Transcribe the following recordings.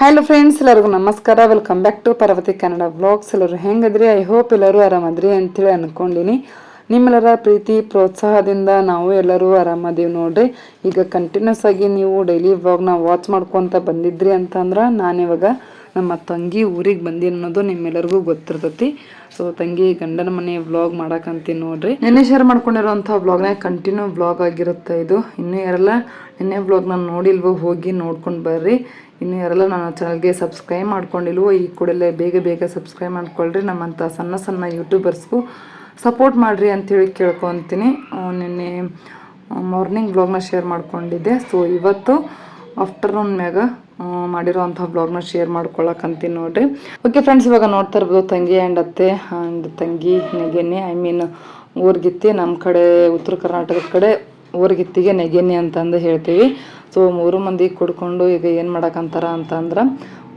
Hello friends ಎಲ್ಲರಿಗೂ ನಮಸ್ಕಾರ. Welcome back to Parvathi Kannada blogs ಎಲ್ಲರೂ ಹೆಂಗದ್ರಿ? ಐ ಹೋಪ್ ಎಲ್ಲರೂ ಆರಾಮದ್ರಿ ಅಂತೇಳಿ ಅನ್ಕೊಂಡಿನಿ. ನಿಮ್ಮೆಲ್ಲರ ಪ್ರೀತಿ, ಪ್ರೋತ್ಸಾಹದಿಂದ ನಾವು ಎಲ್ಲರೂ ಆರಾಮದೀವಿ ನೋಡ್ರಿ. ಈಗ ಕಂಟಿನ್ಯೂಸ್ ಆಗಿ ನೀವು ಡೈಲಿ ವ್ಲಾಗ್ನ ವಾಚ್ ಮಾಡ್ಕೊಂತ ಬಂದಿದ್ರಿ ಅಂತಂದ್ರೆ ನಾನಿವಾಗ ನಮ್ಮ ತಂಗಿ ಊರಿಗೆ ಬಂದಿ ಅನ್ನೋದು ನಿಮ್ಮೆಲ್ಲರಿಗೂ ಗೊತ್ತಿರ್ತೈತಿ. ಸೊ ತಂಗಿ ಗಂಡನ ಮನೆ ವ್ಲಾಗ್ ಮಾಡಕಂತೀನಿ ನೋಡ್ರಿ. ನಿನ್ನೆ ಶೇರ್ ಮಾಡ್ಕೊಂಡಿರೋಂಥ ವ್ಲಾಗ್ನ ಕಂಟಿನ್ಯೂ ವ್ಲಾಗ್ ಆಗಿರುತ್ತೆ ಇದು. ಇನ್ನೂ ಯಾರೆಲ್ಲ ನಿನ್ನೆ ವ್ಲಾಗ್ನ ನೋಡಿಲ್ವೋ ಹೋಗಿ ನೋಡ್ಕೊಂಡು ಬರ್ರಿ. ಇನ್ನು ಯಾರೆಲ್ಲ ನನ್ನ ಚಾನಲ್ಗೆ ಸಬ್ಸ್ಕ್ರೈಬ್ ಮಾಡ್ಕೊಂಡಿಲ್ವೋ ಈ ಕೂಡಲೇ ಬೇಗ ಬೇಗ ಸಬ್ಸ್ಕ್ರೈಬ್ ಮಾಡ್ಕೊಳ್ರಿ. ನಮ್ಮಂಥ ಸಣ್ಣ ಸಣ್ಣ ಯೂಟ್ಯೂಬರ್ಸ್ಗೂ ಸಪೋರ್ಟ್ ಮಾಡಿರಿ ಅಂಥೇಳಿ ಕೇಳ್ಕೊತೀನಿ. ನಿನ್ನೆ ಮಾರ್ನಿಂಗ್ ಬ್ಲಾಗ್ನ ಶೇರ್ ಮಾಡ್ಕೊಂಡಿದ್ದೆ. ಸೊ ಇವತ್ತು ಆಫ್ಟರ್ನೂನ್ ಮ್ಯಾಗ ಮಾಡಿರೋ ಮಾಡಿರೋವಂಥ ಬ್ಲಾಗ್ನ ಶೇರ್ ಮಾಡ್ಕೊಳಕಂತೀನಿ ನೋಡ್ರಿ. ಓಕೆ ಫ್ರೆಂಡ್ಸ್ ಇವಾಗ ನೋಡ್ತಾ ಇರ್ಬೋದು ತಂಗಿ ಆ್ಯಂಡ್ ಅತ್ತೆ ಆ್ಯಂಡ್ ತಂಗಿ, ನೆಗೆನೆ ಐ ಮೀನ್ ಊರ್ಗಿತ್ತಿ ನಮ್ಮ ಕಡೆ, ಉತ್ತರ ಕರ್ನಾಟಕದ ಕಡೆ ಊರ್ಗಿತ್ತಿಗೆ ನೆಗೆನಿ ಅಂತಂದು ಹೇಳ್ತೀವಿ. ಸೊ ಮೂರು ಮಂದಿ ಕುಡ್ಕೊಂಡು ಈಗ ಏನು ಮಾಡಕ್ಕಂತಾರ ಅಂತಂದ್ರೆ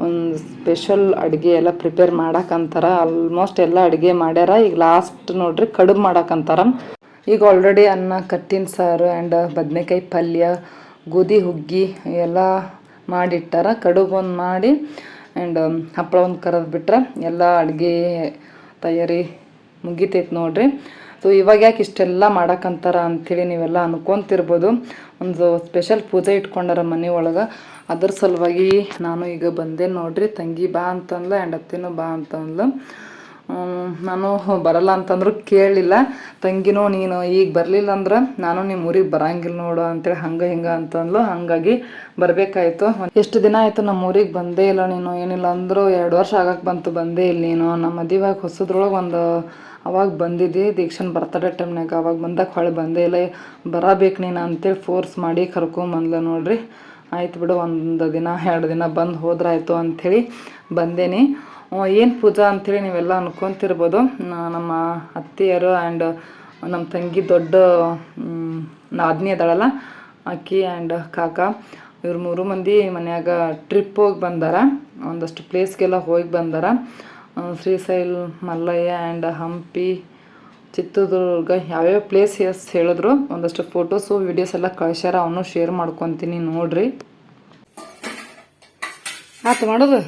ಒಂದು ಸ್ಪೆಷಲ್ ಅಡುಗೆ ಎಲ್ಲ ಪ್ರಿಪೇರ್ ಮಾಡಕ್ಕಂತಾರ ಆಲ್ಮೋಸ್ಟ್ ಎಲ್ಲ ಅಡುಗೆ ಮಾಡ್ಯಾರ. ಈಗ ಲಾಸ್ಟ್ ನೋಡ್ರಿ ಕಡುಬು ಮಾಡಕ್ಕಂತಾರ ಈಗ ಆಲ್ರೆಡಿ ಅನ್ನ, ಕಟ್ಟಿನ ಸಾರು ಆ್ಯಂಡ್ ಬದನೆಕಾಯಿ ಪಲ್ಯ, ಗೋಧಿ, ಹುಗ್ಗಿ ಎಲ್ಲ ಮಾಡಿಟ್ಟಾರ. ಕಡುಬು ಒಂದು ಮಾಡಿ ಆ್ಯಂಡ್ ಹಪ್ಪಳ ಒಂದು ಕರೆದು ಬಿಟ್ರೆ ಎಲ್ಲ ಅಡುಗೆ ತಯಾರಿ ಮುಗಿತೈತೆ ನೋಡ್ರಿ. ಸೊ ಇವಾಗ ಯಾಕೆ ಇಷ್ಟೆಲ್ಲ ಮಾಡಕ್ಕಂತಾರ ಅಂಥೇಳಿ ನೀವೆಲ್ಲ ಅನ್ಕೊಂತಿರ್ಬೋದು. ಒಂದು ಸ್ಪೆಷಲ್ ಪೂಜೆ ಇಟ್ಕೊಂಡಾರ ಮನೆ ಒಳಗೆ. ಅದ್ರ ಸಲುವಾಗಿ ನಾನು ಈಗ ಬಂದೆ ನೋಡ್ರಿ. ತಂಗಿ ಬಾ ಅಂತಂದ್ಲು ಆ್ಯಂಡ್ ಅತ್ತಿನೂ ಬಾ ಅಂತಂದ್ಲು. ನಾನು ಬರಲ್ಲ ಅಂತಂದ್ರು ಕೇಳಲಿಲ್ಲ ತಂಗಿನೂ, ನೀನು ಈಗ ಬರಲಿಲ್ಲ ಅಂದ್ರೆ ನಾನು ನಿಮ್ಮ ಊರಿಗೆ ಬರಂಗಿಲ್ಲ ನೋಡು ಅಂತೇಳಿ ಹಂಗೆ ಹಿಂಗೆ ಅಂತಂದ್ಲು. ಹಾಗಾಗಿ ಬರಬೇಕಾಯ್ತು. ಎಷ್ಟು ದಿನ ಆಯಿತು ನಮ್ಮ ಊರಿಗೆ ಬಂದೇ ಇಲ್ಲ ನೀನು. ಏನಿಲ್ಲ ಅಂದರೂ ಎರಡು ವರ್ಷ ಆಗಕ್ಕೆ ಬಂತು ಬಂದೇ ಇಲ್ಲ ನೀನು. ನಮ್ಮ ಮದುವೆ ಹೊಸದ್ರೊಳಗೆ ಒಂದು ಅವಾಗ ಬಂದಿದ್ದೆ, ದೀಕ್ಷನ್ ಬರ್ತಡೇ ಟೈಮ್ನಾಗ ಅವಾಗ ಬಂದಾಗ ಹೊಳೆ ಬಂದೇ ಇಲ್ಲ ಬರಬೇಕು ನೀನು ಅಂತೇಳಿ ಫೋರ್ಸ್ ಮಾಡಿ ಕರ್ಕೊಂಬಂದ್ಲ ನೋಡ್ರಿ, ಆಯ್ತು ಬಿಡು, ಒಂದು ದಿನ, ಎರಡು ದಿನ ಬಂದು ಹೋದ್ರಾಯ್ತು ಅಂಥೇಳಿ ಬಂದೇನಿ. ಏನು ಪೂಜಾ ಅಂಥೇಳಿ ನೀವೆಲ್ಲ ಅನ್ಕೊಂತಿರ್ಬೋದು. ನಮ್ಮ ಅತ್ತೆಯರು ಆ್ಯಂಡ್ ನಮ್ಮ ತಂಗಿ ದೊಡ್ಡ ನಾದಿನಿ ಅದಾಳಲ್ಲ, ಅಕ್ಕಿ ಆ್ಯಂಡ್ ಕಾಕ, ಇವ್ರು ಮೂರು ಮಂದಿ ಮನ್ಯಾಗ ಟ್ರಿಪ್ ಹೋಗಿ ಬಂದಾರ, ಒಂದಷ್ಟು ಪ್ಲೇಸ್ಗೆಲ್ಲ ಹೋಗಿ ಬಂದಾರ. ಶ್ರೀಶೈಲ್, ಮಲ್ಲಯ್ಯ ಆ್ಯಂಡ್ ಹಂಪಿ, ಚಿತ್ರದುರ್ಗ, ಯಾವ್ಯಾವ ಪ್ಲೇಸ್ ಎಸ್ ಹೇಳಿದ್ರು ಒಂದಷ್ಟು ಫೋಟೋಸು ವಿಡಿಯೋಸ್ ಎಲ್ಲ ಕಳ್ಸ್ಯಾರ, ಅವನು ಶೇರ್ ಮಾಡ್ಕೊತೀನಿ ನೋಡ್ರಿ. ಆತು ಮಾಡೋದು?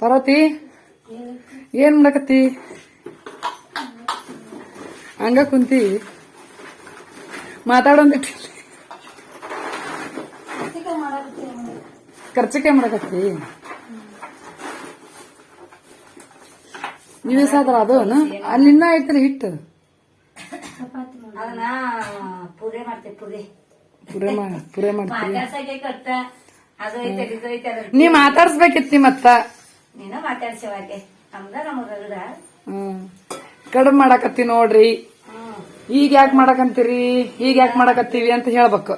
ಪಾರ್ವತಿ, ಏನ್ ಮಾಡಕತ್ತಿ? ಹಂಗ ಕುಂತಿ. ಮಾತಾಡೊಂದಿಟ್ಟು ಖರ್ಚಿಕೆ ಮಾಡಕತ್ತಿ. ನೀವೇ ಸಾದ್ರ ಅದು ಅಲ್ಲಿನ್ನ ಐತ್ರಿ ಹಿಟ್ಟು. ಅದನ್ನ ಪೂರೆ ಮಾಡ್ತೇವೆ ಪೂರೆ ಪುರೆ ಮಾ ಪುರೆ ಮಾಡ್ತೀವಿ ಮಾತಾಡ್ಸಕ್ಕೆ ಕಟ್ಟ. ಅದು ಐತೆ ಇದು ಐತೆ ನೀ ಮಾತಾಡ್ಸ್ಬೇಕಿತ್ತಿ ಮತ್ತ ಕಡಿಮೆ ಮಾತಾಡ್ಸವಾಗೆ ನಮ್ದ ನಮಗ ಮಾಡಕತ್ತಿ ನೋಡ್ರಿ. ಈಗ ಯಾಕೆ ಮಾಡಕಂತೀರಿ? ಈಗ ಯಾಕೆ ಮಾಡಕತ್ತೀವಿ ಅಂತ ಹೇಳ್ಬೇಕು.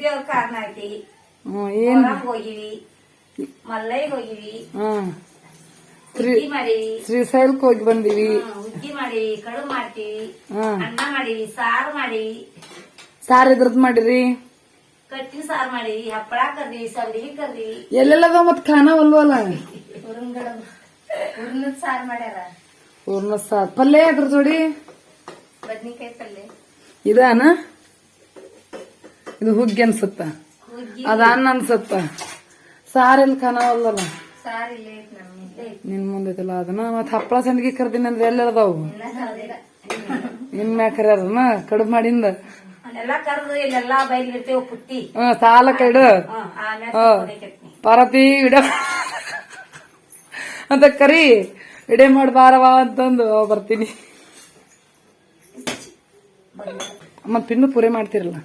ದೇವ್ರ ಕಾರಣ ಐತಿ ಏನ್ ಹೋಗಿವಿ ಮಲ್ಲೈಗ್ ಹೋಗಿವಿ ಹ್ಮ್. ಹುಗ್ಗಿ ಮಾಡೀವಿ. ಶ್ರೀಶೈಲಕ್ಕೆ ಹೋಗಿ ಬಂದಿವಿ. ಹ್ಮ್, ಮಾಡೀವಿ ಕಡುಬು ಮಾಡ್ತೀವಿ ಹ್ಮ್. ಅನ್ನ ಮಾಡೀವಿ ಸಾರು ಮಾಡೀವಿ. ಸಾರ್ ಇದ್ರದ್ ಮಾಡಿರಿ? ಕಟ್ಟಿ ಸಾರು ಮಾಡಿ ಹಪ್ಪಳ ಕರ್ದೀವಿ ಸಂಡಿಗೆ ಕರ್ದೀವಿ ಎಲ್ಲೆಲ್ಲದ ಮತ್ ಖಾನ ಉರ್ನದ ಸಾರು ಮಾಡ್ಯಾರ. ಪೂರ್ಣ ಸಾರ್. ಪಲ್ಯ ಅದ್ರ ಜೋಡಿ? ಬದ್ನಿಕಾಯಿ ಪಲ್ಯ. ಇದಾನ? ಇದು ಹುಗ್ಗಿ ಅನ್ಸುತ್ತ? ಹುಗ್ಗಿ ಅದ ಅನ್ನ ಅನ್ಸುತ್ತ ಸಾರ್ ಎಲ್ಲಿ ಕಾಣವಲ್ಲಲ್ಲ ನಿನ್ ಮುಂದೈತಲ್ಲ ಅದನ್ನ ಮತ್ ಹಪ್ಪಳ ಸಂದಿಗೆ ಕರ್ದಿನ ಅಂದ್ರೆ ಇನ್ನ ಕರ್ದಿಲ್ಲ ನಿನ್ ಮ್ಯಾಕ ಕರ್ಯಾರನ ಕಡುಬು ಮಾಡಿಂದ. ಎಲ್ಲ ಸಾಲ ಕೈಡು. ಇಡ ಪಾರ್ವತಿ ವಿಡಿಯೋ ಅಂತ ಕರಿ. ಇಡೇ ಮಾಡಬಾರವಾ ಅಂತಂದು ಬರ್ತೀನಿ. ಮತ್ ಪಿನ್ನು ಪೂರೆ ಮಾಡ್ತಿರಲ್ಲ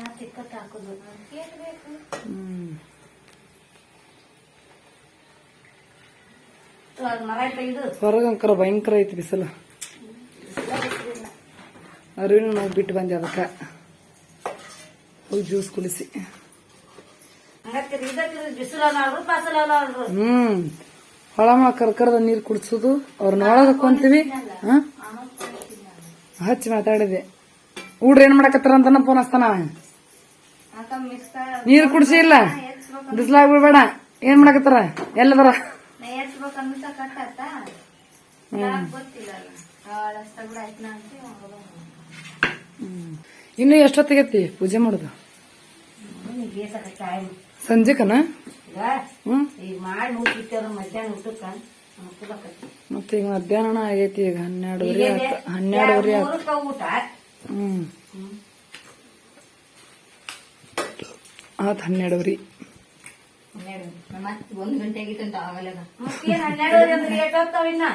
ಮತ್ತೆ ಇಕ್ಕಟ್ಟು ಹಾಕುದು ಏಟ್ ಬೇಕು ಇವಾಗ ಮರ ತೆಗೆದು ಹೊರಗಂಕರ ಭಯಂಕರ ಐತಿ ಬಿಸಿಲು. ಅರಿವಿನ ನಾವು ಬಿಟ್ಟು ಬಂದೆ ಅದಕ್ಕ. ಹೋಗಿ ಜ್ಯೂಸ್ ಕುಡಿಸಿ. ಹ್ಮ್. ಹೊಳಮ ಕರ್ಕರದ ನೀರು ಕುಡಿಸುದು ಅವ್ರನ್ನ ಒಳಗೆ ಹಾಕೊಂತೀವಿ ಹ ಹಚ್ಚಿ ಮಾತಾಡಿದೆ. ಊಡ್ರ ಏನ್ ಮಾಡಕತ್ತಾರ ಅಂತ ಫೋನ್ ಹಚ್ತಾನ ನೀರ್ ಕುಡ್ಸಿ ಇಲ್ಲ. ಬಿಸಿಲಾಗ್ಬಿಡ್ಬೇಡ ಏನ್ ಮಾಡಕತ್ತಾರ? ಎಲ್ಲದಾರ ಗೊತ್ತಿಲ್ಲ ಕೂಡ ಆಯ್ತು ನಾ ಅಂತ ಇನ್ನು ಎಷ್ಟೊತ್ತಿಗೆ ಪೂಜೆ ಮಾಡುದು? ಸಂಜೆಕನ. ಮತ್ತೆ ಈಗ ಮಧ್ಯಾಹ್ನ ಆಗೈತಿ ಈಗ ಹನ್ನೆರಡುವರೆ ಈಗೇನೆ ಆತ ಹನ್ನೆರಡುವರೆ. ಒಂದ್ ಗಂಟೆ ಆಗಿತ್ತಂತ ಆಗಲ್ಲ ಮತ್ತೇನ್ ಅಂದ್ರೆ ಇನ್ನ?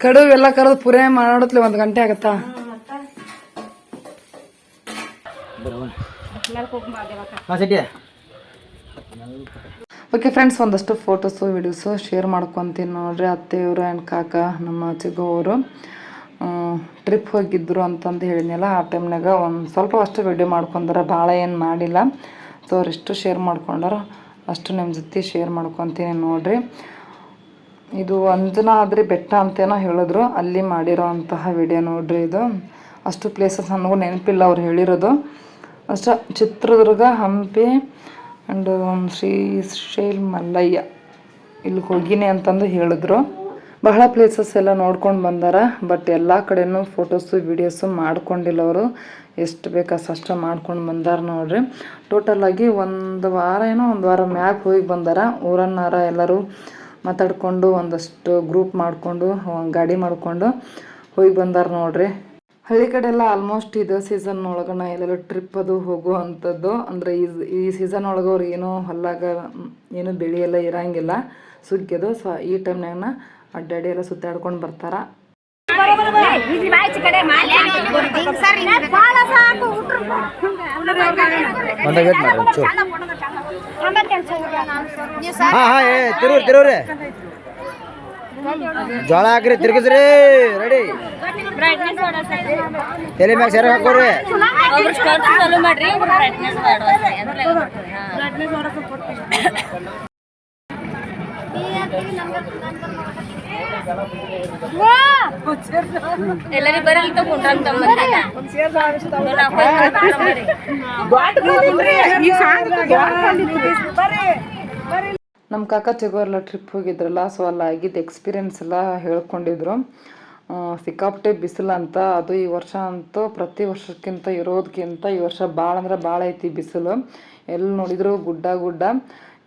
ಕಡುವು ಎಲ್ಲ ಕರೆದು ಪುರೇ ಮಾಡೋತ್ಲೆ ಒಂದ್ ಗಂಟೆ ಆಗತ್ತಾ? ಓಕೆ ಫ್ರೆಂಡ್ಸ್ ಒಂದಷ್ಟು ಫೋಟೋಸು ವಿಡಿಯೋಸು ಶೇರ್ ಮಾಡ್ಕೊತೀನಿ ನೋಡ್ರಿ. ಅತ್ತೆಯವರು ಆ್ಯಂಡ್ ಕಾಕ ನಮ್ಮ ಚಿಗೋರು ಅವರು ಟ್ರಿಪ್ ಹೋಗಿದ್ರು ಅಂತಂದು ಹೇಳಿದ್ನಲ್ಲ ಆ ಟೈಮ್ನಾಗ ಒಂದು ಸ್ವಲ್ಪ ಅಷ್ಟು ವಿಡಿಯೋ ಮಾಡ್ಕೊಂಡ್ರೆ ಭಾಳ ಏನು ಮಾಡಿಲ್ಲ. ಸೊ ಅವರೆಷ್ಟು ಶೇರ್ ಮಾಡ್ಕೊಂಡಾರೋ ಅಷ್ಟು ನಿಮ್ಮ ಜೊತೆ ಶೇರ್ ಮಾಡ್ಕೊತೀನಿ ನೋಡಿರಿ. ಇದು ಅಂಜನಾದ್ರಿ ಬೆಟ್ಟ ಅಂತೇನೋ ಹೇಳಿದ್ರು, ಅಲ್ಲಿ ಮಾಡಿರೋ ಅಂತಹ ವಿಡಿಯೋ ನೋಡ್ರಿ ಇದು. ಅಷ್ಟು ಪ್ಲೇಸಸ್ ನನಗೂ ನೆನಪಿಲ್ಲ ಅವ್ರು ಹೇಳಿರೋದು. ಅಷ್ಟು ಚಿತ್ರದುರ್ಗ, ಹಂಪಿ ಆ್ಯಂಡ್ ಶ್ರೀಶೈಲ್ ಮಲ್ಲಯ್ಯ ಇಲ್ಲಿ ಹೋಗಿನಿ ಅಂತಂದು ಹೇಳಿದ್ರು. ಬಹಳ ಪ್ಲೇಸಸ್ ಎಲ್ಲ ನೋಡ್ಕೊಂಡು ಬಂದಾರ ಬಟ್ ಎಲ್ಲ ಕಡೆನೂ ಫೋಟೋಸು ವೀಡಿಯೋಸು ಮಾಡ್ಕೊಂಡಿಲ್ಲ ಅವರು. ಎಷ್ಟು ಬೇಕು ಅಷ್ಟು ಮಾಡ್ಕೊಂಡು ಬಂದಾರ ನೋಡ್ರಿ. ಆಗಿ ಒಂದು ವಾರ ಏನೋ ಒಂದು ವಾರ ಮ್ಯಾಗ ಹೋಗಿ ಬಂದಾರ. ಊರನ್ನಾರ ಎಲ್ಲರೂ ಮಾತಾಡ್ಕೊಂಡು ಒಂದಷ್ಟು ಗ್ರೂಪ್ ಮಾಡಿಕೊಂಡು ಗಾಡಿ ಮಾಡಿಕೊಂಡು ಹೋಗಿ ಬಂದಾರ ನೋಡ್ರಿ. ಹಳ್ಳಿ ಕಡೆ ಎಲ್ಲ ಆಲ್ಮೋಸ್ಟ್ ಇದು ಸೀಸನ್ ಒಳಗನ ಎಲ್ಲೆಲ್ಲ ಟ್ರಿಪ್ ಅದು ಹೋಗುವಂಥದ್ದು. ಅಂದರೆ ಈ ಈ ಸೀಸನ್ ಒಳಗೆ ಅವ್ರು ಏನೋ ಹೊಲ್ಲಾಗ ಏನು ಬೆಳೆಯೆಲ್ಲ ಎಲ್ಲ ಇರಂಗಿಲ್ಲ. ಸುಗ್ಗಿದು. ಸೊ ಈ ಟೈಮ್ನಾಗ ಅಡ್ಡಾಡಿ ಎಲ್ಲ ಸುತ್ತಾಡ್ಕೊಂಡು ಬರ್ತಾರ. ಹಾ ಹಾ ಏ ತಿರುವ್ರಿ ತಿರುವ್ರಿ. ಜೋಳ ಹಾಕ್ರಿ ತಿರುಗಿಸ್ರಿ. ರೆಡಿ. ತಲೆ ಮ್ಯಾಗ ಸೆರೆ ಹಾಕೋರಿ. ಮಾಡ್ರಿ ಎಲ್ಲರಿಗೂ ನಮ್ಮ ಕಾಕ ಚಗೋರ್ಲ ಟ್ರಿಪ್ ಹೋಗಿದ್ರಲ್ಲ ಸೊ ಅಲ್ಲ ಆಗಿದ್ದ ಎಕ್ಸ್ಪೀರಿಯನ್ಸ್ ಎಲ್ಲ ಹೇಳ್ಕೊಂಡಿದ್ರು. ಸಿಕ್ಕಾಪಟ್ಟೆ ಬಿಸಿಲು ಅಂತ, ಅದು ಈ ವರ್ಷ ಅಂತೂ ಪ್ರತಿ ವರ್ಷಕ್ಕಿಂತ ಇರೋದಕ್ಕಿಂತ ಈ ವರ್ಷ ಭಾಳ ಅಂದ್ರೆ ಭಾಳ ಐತಿ ಬಿಸಿಲು. ಎಲ್ಲಿ ನೋಡಿದ್ರು ಗುಡ್ಡ ಗುಡ್ಡ.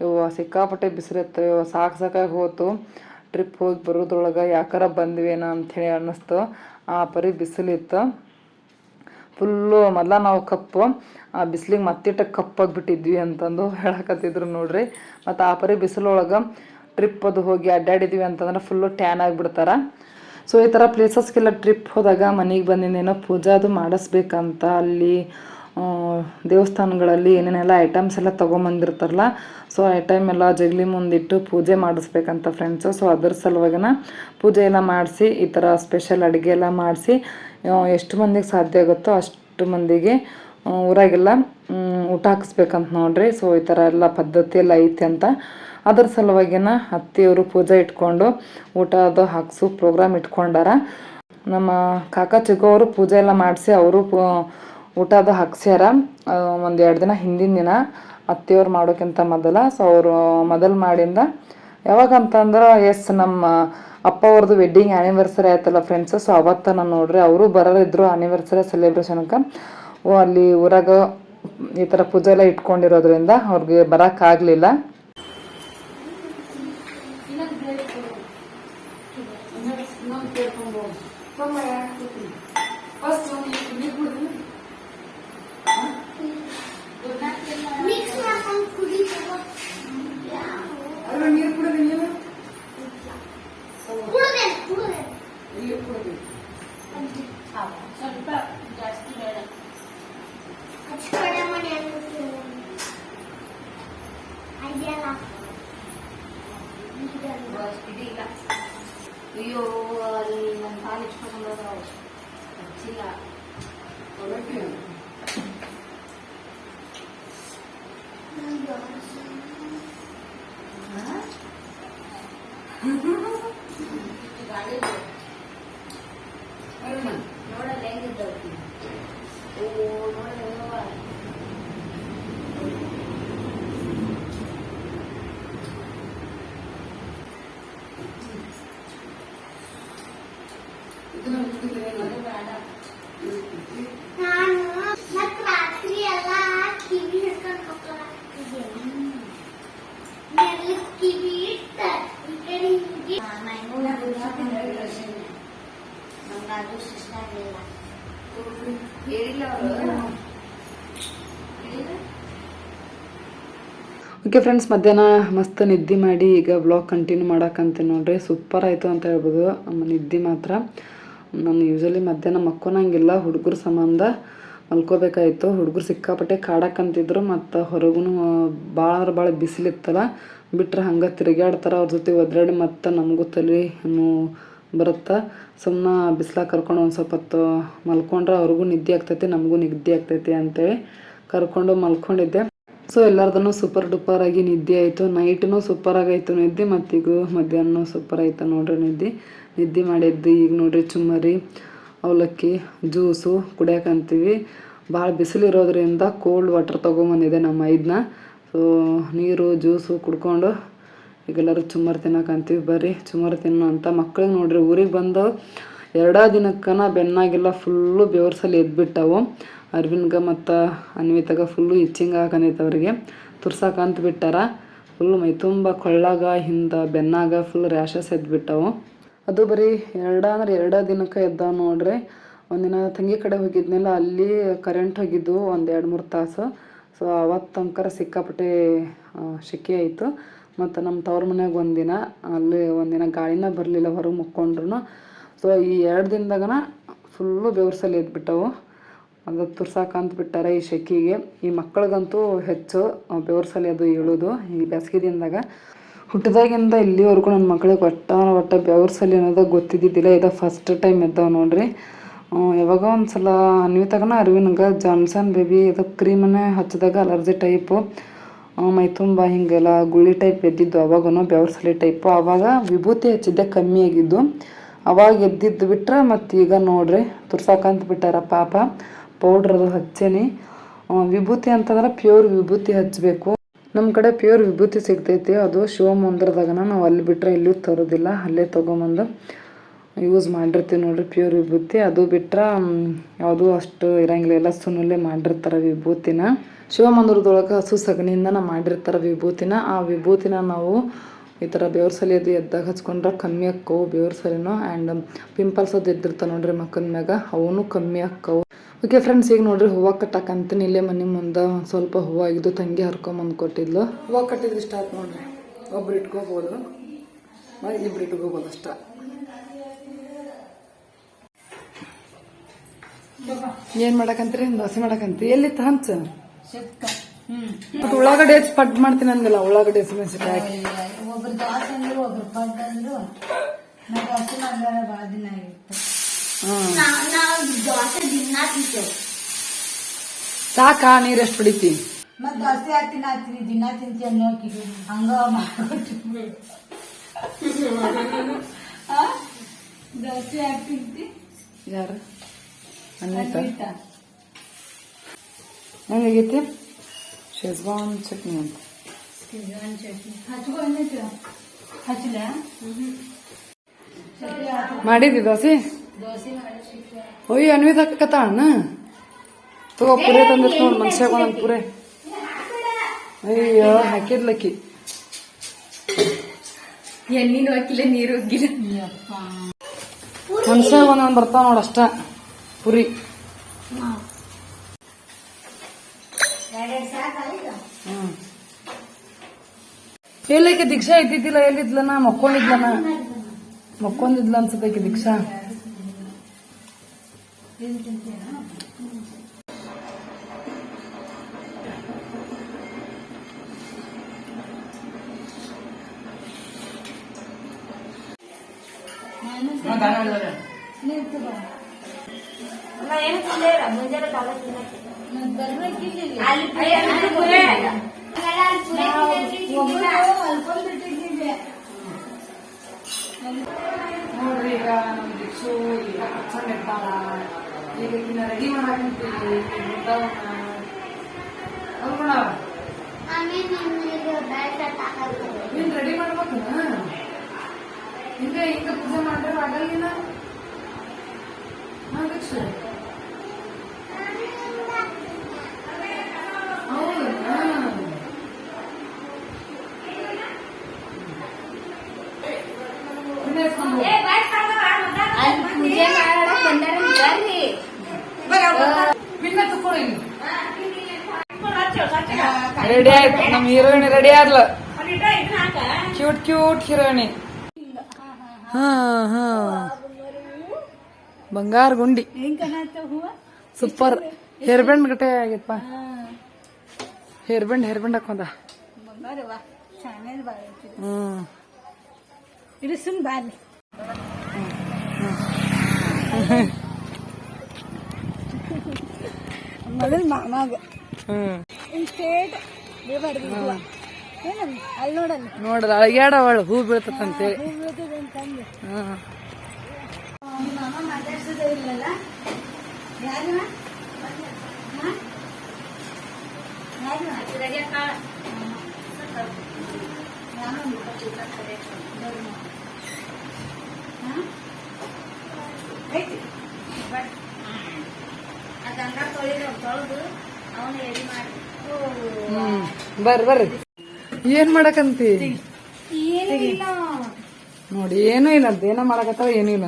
ಇವು ಸಿಕ್ಕಾಪಟ್ಟೆ ಬಿಸಿಲಿತ್ತು ಇವು ಸಾಕು ಸಾಕಾಗಿ ಹೋತು. ಟ್ರಿಪ್ ಹೋಗಿ ಬರೋದ್ರೊಳಗೆ ಯಾಕಾರ ಬಂದ್ವೇನೋ ಅಂಥೇಳಿ ಅನ್ನಿಸ್ತು. ಆ ಪರಿ ಬಿಸಿಲಿತ್ತು. ಫುಲ್ಲು ಮೊದಲ ನಾವು ಕಪ್ಪು, ಆ ಬಿಸಿಲಿಗೆ ಮತ್ತಿಟ್ಟ ಕಪ್ಪಾಗಿ ಬಿಟ್ಟಿದ್ವಿ ಅಂತಂದು ಹೇಳಕತ್ತಿದ್ರು ನೋಡ್ರಿ. ಮತ್ತು ಆ ಪರಿ ಬಿಸಿಲೊಳಗೆ ಟ್ರಿಪ್ ಅದು ಹೋಗಿ ಅಡ್ಡಾಡಿದ್ವಿ ಅಂತಂದ್ರೆ ಫುಲ್ಲು ಟ್ಯಾನ್ ಆಗಿಬಿಡ್ತಾರೆ. ಸೊ ಈ ಥರ ಪ್ಲೇಸಸ್ಗೆಲ್ಲ ಟ್ರಿಪ್ ಹೋದಾಗ ಮನೆಗೆ ಬಂದಿಂದೇನೋ ಪೂಜಾ ಅದು ಮಾಡಿಸ್ಬೇಕಂತ ಅಲ್ಲಿ ದೇವಸ್ಥಾನಗಳಲ್ಲಿ ಏನೇನೆಲ್ಲ ಐಟಮ್ಸ್ ಎಲ್ಲ ತೊಗೊಂಬಂದಿರ್ತಾರಲ್ಲ ಸೊ ಐಟಮ್ ಎಲ್ಲ ಜಗಲಿ ಮುಂದಿಟ್ಟು ಪೂಜೆ ಮಾಡಿಸ್ಬೇಕಂತ ಫ್ರೆಂಡ್ಸು ಸೊ ಅದ್ರ ಸಲುವಾಗಿನ ಪೂಜೆ ಎಲ್ಲ ಮಾಡಿಸಿ, ಈ ಥರ ಸ್ಪೆಷಲ್ ಅಡುಗೆ ಎಲ್ಲ ಮಾಡಿಸಿ ಎಷ್ಟು ಮಂದಿಗೆ ಸಾಧ್ಯ ಆಗುತ್ತೋ ಅಷ್ಟು ಮಂದಿಗೆ ಊರಾಗೆಲ್ಲ ಊಟ ಹಾಕಿಸ್ಬೇಕಂತ ನೋಡ್ರಿ ಸೊ ಈ ಥರ ಎಲ್ಲ ಪದ್ಧತಿ ಎಲ್ಲ ಐತೆ ಅಂತ. ಅದ್ರ ಸಲುವಾಗಿನ ಅತ್ತೆಯವರು ಪೂಜೆ ಇಟ್ಕೊಂಡು ಊಟ ಅದು ಹಾಕ್ಸು ಪ್ರೋಗ್ರಾಮ್ ಇಟ್ಕೊಂಡಾರ. ನಮ್ಮ ಕಾಕ ಚಿಕ್ಕವರು ಪೂಜೆ ಎಲ್ಲ ಮಾಡಿಸಿ, ಅವರು ಊಟ ಅದು ಹಾಕ್ಸ್ಯಾರ ಒಂದು ಎರಡು ದಿನ ಹಿಂದಿನ ದಿನ ಅತ್ತೆಯವ್ರು ಮಾಡೋಕ್ಕಿಂತ ಮೊದಲ. ಸೊ ಅವರು ಮೊದಲು ಮಾಡಿಂದ ಯಾವಾಗ ಅಂತಂದ್ರೆ, ಎಸ್ ನಮ್ಮ ಅಪ್ಪ ಅವ್ರದ್ದು ವೆಡ್ಡಿಂಗ್ ಆ್ಯನಿವರ್ಸರಿ ಆಯ್ತಲ್ಲ ಫ್ರೆಂಡ್ಸ್ ಸೊ ಅವತ್ತ ನಾನು ನೋಡ್ರಿ, ಅವರು ಬರೋರಿದ್ರು ಆ್ಯನಿವರ್ಸರಿ ಸೆಲೆಬ್ರೇಷನ್ಗೆ ಅಲ್ಲಿ ಊರಾಗ ಈ ಥರ ಪೂಜೆ ಎಲ್ಲ ಇಟ್ಕೊಂಡಿರೋದ್ರಿಂದ ಅವ್ರಿಗೆ ಬರೋಕ್ಕಾಗಲಿಲ್ಲ ಅಯ್ಯೋ ಅಲ್ಲಿ ನನ್ನ ಕಾಲು ಇಟ್ಕೊಂಡು ಹಚ್ಚಿಲ್ಲ ನೋಡಲ್ಲ ಹೆಂಗಿದ್ದವ್ರು ಓ ನೋಡಲ್ಲ ನಾನು ಮತ್ ರಾತ್ರಿ ಎಲ್ಲ ಕಿವಿ ಹಿಡ್ಕೊಂಡು ಮಕ್ಕಳಾಗ್ತಿದ್ದೆ ನೆರಳು ಕಿವಿ ಇಟ್ಟ ಈ ಕಡೆ ಹಿಂಗೆ ನಮ್ಗಾದ್ರೂ ಇಷ್ಟ ಆಗಲಿಲ್ಲ ಹೇಳಿಲ್ಲ ಅವರು ಓಕೆ ಫ್ರೆಂಡ್ಸ್ ಮಧ್ಯಾಹ್ನ ಮಸ್ತ್ ನಿದ್ದೆ ಮಾಡಿ ಈಗ ಬ್ಲಾಗ್ ಕಂಟಿನ್ಯೂ ಮಾಡಕ್ಕಂತೀನಿ ನೋಡ್ರಿ. ಸೂಪರ್ ಆಯಿತು ಅಂತ ಹೇಳ್ಬೋದು. ನಿದ್ದೆ ಮಾತ್ರ. ನಾನು ಯೂಶಲಿ ಮಧ್ಯಾಹ್ನ ಮಕ್ಕೊನಂಗಿಲ್ಲ, ಹುಡುಗರ ಸಂಬಂಧ ಮಲ್ಕೋಬೇಕಾಯಿತು. ಹುಡುಗರು ಸಿಕ್ಕಾಪಟ್ಟೆ ಕಾಡಕ್ಕಂತಿದ್ರು ಮತ್ತು ಹೊರಗೂ ಭಾಳ ಅಂದ್ರೆ ಭಾಳ ಬಿಸಿಲಿತ್ತಲ್ಲ ಬಿಟ್ಟರೆ ಹಂಗೆ ತಿರುಗಾಡ್ತಾರೆ ಅವ್ರ ಜೊತೆ ಒದ್ರಾಡಿ ಮತ್ತು ನಮಗೂ ತಲೆ ನೋವು ಬರುತ್ತೆ. ಸುಮ್ಮನೆ ಬಿಸ್ಲಾಗ ಕರ್ಕೊಂಡು ಒಂದು ಸ್ವಲ್ಪ ಹೊತ್ತು ಮಲ್ಕೊಂಡ್ರೆ ಅವ್ರಿಗೂ ನಿದ್ದೆ ಆಗ್ತೈತಿ, ನಮಗೂ ನಿದ್ದೆ ಆಗ್ತೈತಿ ಅಂತೇಳಿ ಕರ್ಕೊಂಡು ಮಲ್ಕೊಂಡಿದ್ದೆ. ಸೊ ಎಲ್ಲರದನ್ನು ಸೂಪರ್ ಡೂಪರ್ ಆಗಿ ನಿದ್ದೆ ಆಯಿತು. ನೈಟ್ನೂ ಸೂಪರ್ ಆಯಿತು ನಿದ್ದೆ ಮತ್ತೀಗೂ ಮಧ್ಯಾಹ್ನ ಸೂಪರ್ ಆಯಿತು ನೋಡ್ರಿ ನಿದ್ದೆ. ನಿದ್ದೆ ಮಾಡಿದ್ದು ಈಗ ನೋಡ್ರಿ ಚುಮ್ಮರಿ, ಅವಲಕ್ಕಿ, ಜ್ಯೂಸು ಕುಡಿಯಕಂತೀವಿ ಭಾಳ ಬಿಸಿಲಿರೋದ್ರಿಂದ ಕೋಲ್ಡ್ ವಾಟರ್ ತೊಗೊಂಬಂದಿದೆ ನಮ್ಮ ಐದನ್ನ ಸೊ ನೀರು, ಜ್ಯೂಸು ಕುಡ್ಕೊಂಡು ಈಗೆಲ್ಲರೂ ಚುಮ್ಮರಿ ತಿನ್ನಕಂತೀವಿ ಬರ್ರಿ, ಚುಮ್ಮರಿ ತಿನ್ನೋ ಅಂತ ಮಕ್ಳಿಗೆ ನೋಡ್ರಿ ಊರಿಗೆ ಬಂದು ಎರಡಾ ದಿನಕ್ಕನ ಬೆನ್ನಾಗೆಲ್ಲ ಫುಲ್ಲು ಬೆವರ್ಸಲ್ಲಿ ಎದ್ಬಿಟ್ಟವು. ಅರ್ವಿನ್ಗೆ ಮತ್ತು ಅನ್ವಿತಾಗ ಫುಲ್ಲು ಇಚ್ಚಿಂಗ್ ಹಾಕಂದೈತೆ ಅವರಿಗೆ. ತುರ್ಸಾಕಂತ ಬಿಟ್ಟಾರ. ಫುಲ್ ಮೈ ತುಂಬ ಕೊಳ್ಳಾಗ, ಹಿಂದೆ ಬೆನ್ನಾಗ ಫುಲ್ ರ್ಯಾಷಸ್ ಎದ್ಬಿಟ್ಟವು. ಅದು ಬರೀ ಎರಡ ಅಂದ್ರೆ ಎರಡ ದಿನಕ್ಕೆ ಎದ್ದಾವ ನೋಡ್ರಿ. ಒಂದಿನ ತಂಗಿ ಕಡೆ ಹೋಗಿದ್ನಲ್ಲ, ಅಲ್ಲಿ ಕರೆಂಟ್ ಹೋಗಿದ್ದು ಒಂದು ಎರಡು ಮೂರು ತಾಸು. ಸೊ ಅವತ್ತು ತನಕ ಸಿಕ್ಕಾಪಟ್ಟೆ ಶೆಕೆ ಆಯಿತು. ಮತ್ತು ನಮ್ಮ ತವ್ರ ಮನ್ಯಾಗ ಒಂದಿನ, ಅಲ್ಲಿ ಒಂದಿನ ಗಾಳಿನ ಬರಲಿಲ್ಲ ಹೊರಗೆ ಮುಕ್ಕೊಂಡ್ರು ಸೊ ಈ ಎರಡು ದಿನದಾಗನ ಫುಲ್ಲು ಬೆವರ್ಸಲ್ಲಿ ಎದ್ಬಿಟ್ಟವು. ಅದು ತುರ್ಸಾಕಂತ ಬಿಟ್ಟಾರ ಈ ಸೆಕೆಗೆ. ಈ ಮಕ್ಕಳಿಗಂತೂ ಹೆಚ್ಚು ಬೆವರ್ಸಲ್ಲಿ ಅದು ಏಳೋದು ಈ ಬೇಸಿಗೆ ದಿನದಾಗ. ಹುಟ್ಟಿದಾಗಿಂದ ಇಲ್ಲಿವರೆಗೂ ನನ್ನ ಮಕ್ಕಳಿಗೆ ಒಟ್ಟ ಒಟ್ಟ ಬೆವರ್ಸಲ್ಲಿ ಅನ್ನೋದು ಗೊತ್ತಿದ್ದಿದ್ದಿಲ್ಲ. ಇದು ಫಸ್ಟ್ ಟೈಮ್ ಇದ್ದಾವೆ ನೋಡ್ರಿ. ಯಾವಾಗ ಒಂದು ಸಲ ಅನ್ವಿತಾಗನ ಅರಿವಿನಂಗೆ ಜಾನ್ಸನ್ ಬೇಬಿ ಇದು ಕ್ರೀಮನ್ನೇ ಹಚ್ಚಿದಾಗ ಅಲರ್ಜಿ ಟೈಪು ಮೈ ತುಂಬ ಹಿಂಗೆಲ್ಲ ಗುಳ್ಳಿ ಟೈಪ್ ಎದ್ದಿದ್ದು ಅವಾಗೂ ಬೆವರ್ಸಲಿ ಟೈಪು ಆವಾಗ ವಿಭೂತಿ ಹಚ್ಚಿದ್ದೆ ಕಮ್ಮಿ ಆಗಿದ್ದು. ಅವಾಗ ಎದ್ದಿದ್ದು ಬಿಟ್ರೆ ಮತ್ತು ಈಗ ನೋಡ್ರಿ, ತುರ್ಸಾಕಂತ ಬಿಟ್ಟಾರ ಪಾಪ. ಪೌಡ್ರ್ ಅದು ಹಚ್ಚೇನಿ. ವಿಭೂತಿ ಅಂತಂದ್ರೆ ಪ್ಯೂರ್ ವಿಭೂತಿ ಹಚ್ಚಬೇಕು ನಮ್ಮ ಕಡೆ ಪ್ಯೂರ್ ವಿಭೂತಿ ಸಿಗ್ತೈತಿ. ಅದು ಶಿವಮಂದಿರದಾಗನ ನಾವು ಅಲ್ಲಿ ಬಿಟ್ಟರೆ ಎಲ್ಲೂ ತರೋದಿಲ್ಲ. ಅಲ್ಲೇ ತೊಗೊಂಬಂದು ಯೂಸ್ ಮಾಡಿರ್ತೀವಿ ನೋಡ್ರಿ ಪ್ಯೂರ್ ವಿಭೂತಿ. ಅದು ಬಿಟ್ಟರೆ ಯಾವುದೂ ಅಷ್ಟು ಇರಂಗಿಲ್ಲ. ಎಲ್ಲ ಸುನಲ್ಲೇ ಮಾಡಿರ್ತಾರೆ ವಿಭೂತಿನ. ಶಿವಮಂದಿರದೊಳಗೆ ಹಸು ಸಗಣಿಯಿಂದ ಮಾಡಿರ್ತಾರೆ ವಿಭೂತಿನ. ಆ ವಿಭೂತಿನ ನಾವು ಈ ಥರ ಬೆವರ್ಸಲಿ ಅದು ಎದ್ದಾಗ ಹಚ್ಕೊಂಡ್ರೆ ಕಮ್ಮಿ ಆಕ್ಕವು ಬೆವರ್ಸಲಿನೂ ಆ್ಯಂಡ್ ಪಿಂಪಲ್ಸ್ ಅದು ಎದ್ದಿರ್ತಾವೆ ನೋಡ್ರಿ ಮಕ್ಕನ ಮ್ಯಾಗ ಅವನು ಕಮ್ಮಿ ಆಕ್ಕವು ಓಕೆ ಫ್ರೆಂಡ್ಸ್ ಈಗ ನೋಡ್ರಿ ಹೂವು ಕಟ್ಟಾಕಂತೀನಿ ಇಲ್ಲೇ ಮನೆ ಮುಂದೆ ಒಂದು ಸ್ವಲ್ಪ ಹೂವು ಇದ್ದು ತಂಗಿ ಹರ್ಕೊಂಬಂದು ಕೊಟ್ಟಿದ್ಲು. ಹೂವು ಕಟ್ಟಿದ್ರೆ ಇಷ್ಟ ಆಯ್ತು ನೋಡ್ರಿ. ಒಬ್ರು ಇಟ್ಕೋಬೋದು ಇಬ್ರು ಇಟ್ಕೋಬೋದು ಅಷ್ಟ. ಏನ್ ಮಾಡಕಂತ್ರಿ? ದೋಸೆ ಮಾಡಕಂತ್ರಿ. ಎಲ್ಲಿತ್ತ ಹಂಚ? ಮತ್ತೆ ಉಳ್ಳಾಗಡ್ಡಿ ಹೆಚ್ಚು ಪಟ್ ಮಾಡ್ತೀನಿ ಅಂದಿಲ್ಲ ಉಳ್ಳಾಗಡ್ಡೆ ಹಸಿಮೆಣಸಿನಕಾಯಿ ಹಾಕಿ. ಒಬ್ರು ದೋಸೆ ಅಂದ್ರು ಒಬ್ರು ಪಡ್ಡು ಅಂದ್ರು. ನಾವು ದೋಸೆ ಭಾಳ ದಿನ ಆಗಿತ್ತು ನಾವು ದೋಸೆ ದಿನ ತಿಂತೇವೆ. ಸಾಕಾ ನೀರು ಎಷ್ಟು ಹೊಡಿತಿ? ಮತ್ ದೋಸೆ ಹಾಕ್ತೀನಿ ಹಾಕ್ತೀನಿ ದಿನ ತಿಂತೀಯ ಅನ್ನೋಕಿ ಹಂಗ ಮಾಡ್ಕೊಟ್ಟು ದೋಸೆ ಹಾಕ್ತಿಂತಿ ಯಾರು? ಅನ್ವಿತಾ ಹೆಂಗಾಗೈತಿ ಶೇಜ್ವಾನ್ ಚಟ್ನಿ ಅಂತ ಹಚ್ಕೊಂಡಿತ್ತು ಹಚ್ಚಲ ಮಾಡಿದ್ದಿ ದೋಸೆ ದೋಸೆ ಮಾಡಿ ಒಯ್ಯ ಅನ್ವಿತ ಹಾಕತ್ತಾಳಣ್ಣ ತಗೋ ಪುರೆ ತಂದಿತ್ತು ನೋಡಿ ಮನುಷ್ಯಾಗ ಒಂದೊಂದು ಪುರೆ ಅಯ್ಯೋ ಹಾಕಿದ್ಲಕ್ಕಿ ಎಣ್ಣೀನು ಹಾಕಿಲ್ಲ ನೀರು ಹೋಗಿಲ್ಲ ಮನುಷ್ಯಾಗ ಒಂದೊಂದು ಬರ್ತಾವ ನೋಡಿ ಅಷ್ಟ ಪುರಿ ಎಲ್ಲಕ್ಕೆ ದೀಕ್ಷಾ ಇದ್ದಿದ್ದಿಲ್ಲ ಎಲ್ಲಿದ್ಲನ ಮಕ್ಕೊಂಡಿದ್ಲನ ಮಕ್ಕೊಂಡಿದ್ಲ ಅನ್ಸತ್ತೈಕಿ ದೀಕ್ಷಾ ಮುಂಜಾನೆ ನೋಡ್ರಿ ಈಗ ನಮ್ ದೀಕ್ಷು ಈಗ ಹಚ್ಚಂಡ್ ಇರ್ತಾಳ ಈಗ ಇನ್ನ ರೆಡಿ ಮಾಡಾಕಂತೀವಿ ನೀನ್ ರೆಡಿ ಮಾಡ್ಬೇಕು ಹಿಂಗ ಹಿಂಗ ಪೂಜೆ ಮಾಡ್ರೆ ಆಗಲ್ಲ ಹಾ ದೀಕ್ಷು ರೆಡಿ ಆಯ್ತು ನಮ್ ಹೀರೋಯಿನ್ ರೆಡಿ ಆದ್ಲ. ಕ್ಯೂಟ್ ಕ್ಯೂಟ್ ಹೀರೋಯಿನಿ. ಹಾ ಹಾ. ಬಂಗಾರ ಗುಂಡಿ. ಸೂಪರ್ ಹೇರ್ ಬ್ಯಾಂಡ್ ಗಟ್ಟೆ ಆಗೈತಪ್ಪ. ಹೇರ್ ಬ್ಯಾಂಡ್ ಹೇರ್ ಬ್ಯಾಂಡ್ ಐತಿ. ಹ್ಮ್ ಇದು ಸುಮ್ ಮೊದಲ್ ಮಾಮಾಗ. ಹ್ಮ್. ಸ್ಟೇಟ್ ನೋಡ್ರ ಅಳಗ್ಯಾಡ ಅವಳು ಹೂ ಬೀಳ್ತದಂತೆ ಅದಂಗ ಬೀಳ್ತದೆ ತೊಳೆದು ಅವನು ಎಡಿ ಮಾಡಿ ಹ್ಮ್ ಬರ್ರಿ ಬರ್ರಿ. ಏನ್ ಮಾಡಕಂತಿ? ನೋಡಿ ಏನೂ ಇಲ್ಲ ಅಂತ. ಏನೋ ಮಾಡಕತ್ತಾವ ಏನೂ ಇಲ್ಲ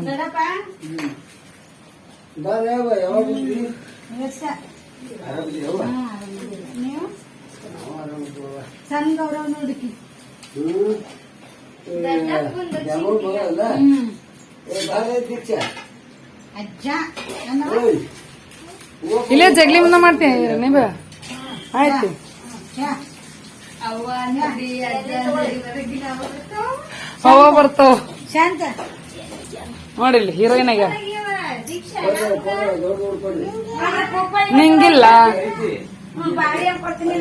ಇಲ್ಲೇ ಜಗ್ಲಿ ಮುಂದ ಮಾಡ್ತೀನಿ ನೀವ ಆಯ್ತು. ಅವ ಬರ್ತಾವ. ಶಾಂತ. ನೋಡಿಲ್ಲ ಹೀರೋಯಿನ್ ಆಗ. ನಿಂಗಿಲ್ಲ. ಕೊಡ್ತೀನಿ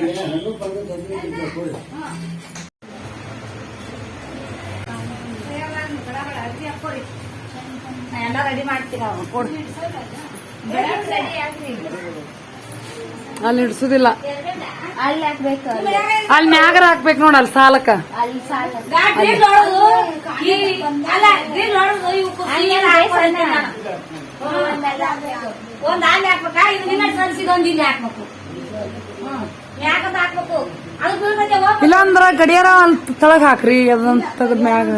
ಎಲ್ಲ ರೆಡಿ ಮಾಡ್ತೀರ ಅವ್ನು. ಕೊಡು. ಅಲ್ಲಿ ಹಿಡ್ಸುದಿಲ್ಲ ಅಲ್ಲಿ ಹಾಕ್ಬೇಕು ಅಲ್ಲಿ. ಮ್ಯಾಗರ ಹಾಕ್ಬೇಕು ನೋಡ ಅಲ್ಲಿ ಸಾಲಕ್ಕ. ಅಲ್ಲಿ ಸಾಲ ಗ್ರಿಲ್ ಹೊಡೆದು ಈ- ಅಲ್ಲ ಗ್ರಿಲ್ ಹೊಡೆದು ಇವು ಕುರ್ಚಿ ಎಲ್ಲ ಹಾಕ್ಕೊಳ್ತೀನಿ ನಾನು. ಹ್ಮ್. ಒಂದ್ ಅಲ್ಲಿ ಹಾಕ್ಬೇಕಾ? ಇದು ನಿನ್ನ ಸರಿಸಿದ ಒಂದ್ ಇಲ್ಲಿ ಹಾಕ್ಬೇಕು. ಹ್ಮ್. ಯಾಕಂತ ಹಾಕ್ಬೇಕು. ಅದು ಬೀಳ್ತೈತೆ ಹೋಗ್ ಇಲ್ಲಾಂದ್ರ ಗಡಿಯಾರ ಅಂತ ತಳಗ್ ಹಾಕ್ರಿ ಅದಂತ ತೆಗದ್ ಮ್ಯಾಗ.